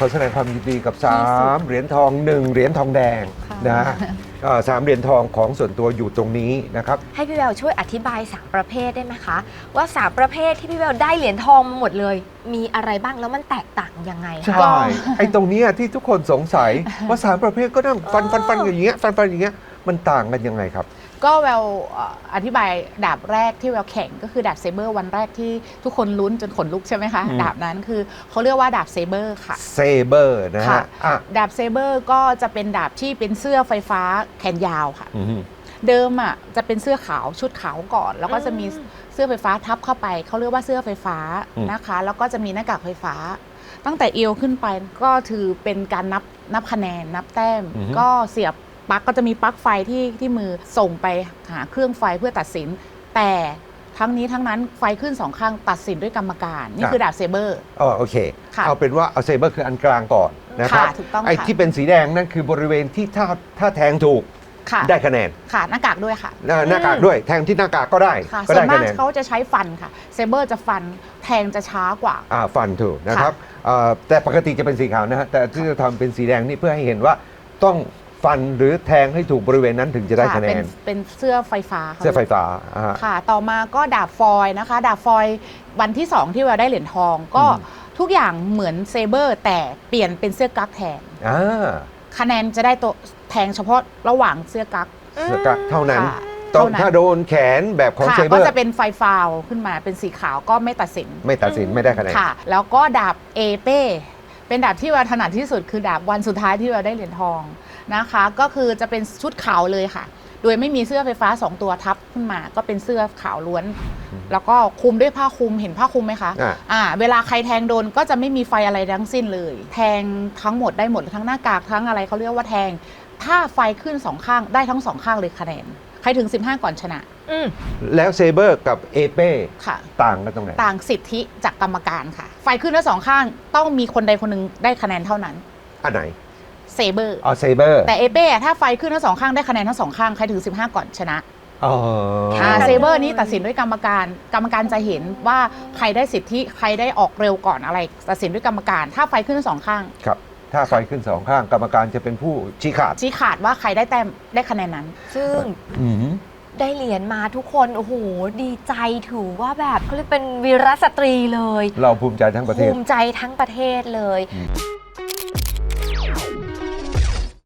ขอแสดงความยินดีกับ 3 เหรียญทอง 1 เหรียญทองแดงค่ะนะเอ่อสามเหรียญทองของส่วนตัวอยู่ตรงนี้นะครับ ให้พี่แววช่วยอธิบาย 3 ประเภทได้ไหมคะ ว่า 3 ประเภทที่พี่แววได้เหรียญทองมาหมดเลย มีอะไรบ้างแล้วมันแตกต่างยังไงคะ ใช่ ไอ้ตรงเนี้ยที่ทุกคนสงสัยว่าสามประเภทก็นั่งฟันฟันฟันอย่างเงี้ยฟันฟันอย่างเงี้ย มันต่างกันยังไงครับ ก็แววเอ่ออธิบายดาบแรกที่แววแข่งก็คือดาบเซเบอร์วันแรกที่ทุกคนลุ้นจนขนลุกใช่ไหมคะ อืม ดาบนั้นคือเขาเรียกว่าดาบเซเบอร์ค่ะ เซเบอร์นะค่ะฮะอะดาบเซเบอร์ก็จะเป็นดาบที่เป็นเสื้อไฟฟ้าแขนยาวค่ะ อืม เดิมอะจะเป็นเสื้อขาวชุดขาวก่อน แล้วก็จะมีอืม เสื้อไฟฟ้าทับเข้าไป เขาเรียกว่าเสื้อไฟฟ้าอืม นะคะ แล้วก็จะมีหน้ากากไฟฟ้า ตั้งแต่เอวขึ้นไปก็ถือเป็นการนับนับคะแนนนับแต้มก็เสียบ ปลั๊กก็จะมีปลั๊กไฟที่ที่มือส่งไปหาเครื่องไฟเพื่อตัดสิน แต่ทั้งนี้ทั้งนั้นไฟขึ้นสองข้างตัดสินด้วยกรรมการ นี่คือดาบเซเบอร์อ๋อโอเค ค่ะเอาเป็นว่าเอาเซเบอร์คืออันกลางก่อนนะครับค่ะถูกต้องไอ้ค่ะที่เป็นสีแดงนั่นคือบริเวณที่ถ้าถ้าแทงถูกค่ะได้คะแนนค่ะหน้ากากด้วยค่ะ หน้าหน้ากากด้วยแทงที่หน้ากากก็ได้ค่ะก็ส่วได้นมาคะกแนน เขาจะใช้ฟันค่ะเซเบอร์จะฟันแทงจะช้ากว่า อ่าฟันถูกนะครับเอ่อแต่ปกติจะเป็นสีขาวนะฮะแต่ที่จะทำเป็นสีแดงนี่เพื่อให้เห็นว่าต้อง ฟันหรือแทงให้ถูกบริเวณนั้นถึงจะได้คะแนเป็นเป็นเสื้อไฟฟ้าค่ะเสื้อไฟฟ้าอ่าฮะ ค่ะ ต่อมาก็ดาบฟอยล์นะคะ ดาบฟอยล์วันที่ 2 ที่เราได้เหรียญทอง ก็อืม ทุกอย่างเหมือนเซเบอร์แต่เปลี่ยนเป็นเสื้อกั๊กแทน อ่าคะแนนจะได้ตัวแทงเฉพาะระหว่างเสื้อกั๊กเสื้อกั๊กเท่านั้นค่ะต้องเท่านั้นถ้าโดนแขนแบบของค่ะเซเบก็อร์จะเป็นไฟฟาวขึ้นมาเป็นสีขาวก็ไม่ตัดสิน ไม่ตัดสินไม่ได้คะแนน ค่ะ แล้วก็ดาบเอเป้ เป็นดาบที่เราถนัดที่สุดคือดาบวันสุดท้ายที่เราได้เหรียญทองนะคะ ก็คือจะเป็นชุดขาวเลยค่ะ โดยไม่มีเสื้อไฟฟ้า 2 ตัวทับขึ้นมา ก็เป็นเสื้อขาวล้วน แล้วก็คลุมด้วยผ้าคลุมเห็นผ้าคลุมไหมคะอ่าอ่าเวลาใครแทงโดนก็จะไม่มีไฟอะไรทั้งสิ้นเลย แทงทั้งหมดได้หมดทั้งหน้ากากทั้งอะไรเขาเรียกว่าแทง ถ้าไฟขึ้นสองข้างได้ทั้งสองข้างเลยคะแนน ใครถึง 15 ก่อนชนะ อืม แล้วเซเบอร์กับเอเป้ค่ะ ต่างกันตรงไหน ต่างสิทธิจากกรรมการค่ะไฟขึ้นทั้งสองข้างต้องมีคนใดคนหนึ่งได้คะแนนเท่านั้นอันไหนเซเบอร์อ๋อเซเบอร์แต่เอเป้อะถ้าไฟขึ้นทั้งสองข้างได้คะแนนทั้งสองข้างใครถึง 15 ก่อนชนะอ๋ออ่าค่ะเซเบอร์นี้ตัดสินด้วยกรรมการ กรรมการจะเห็นว่าใครได้สิทธิใครได้ออกเร็วก่อนอะไร ตัดสินด้วยกรรมการ ถ้าไฟขึ้นทั้งสองข้าง ครับ ถ้าไฟขึ้นสองข้างกรรมการจะเป็นผู้ชี้ขาดชี้ขาดว่าใครได้แต้มได้คะแนนนั้น ซึ่งอืม ได้เหรียญมาทุกคน โอ้โห ดีใจถือว่าแบบเขาเรียกเป็นวีรสตรีเลย เราภูมิใจทั้งประเทศ ภูมิใจทั้งประเทศเลย อืม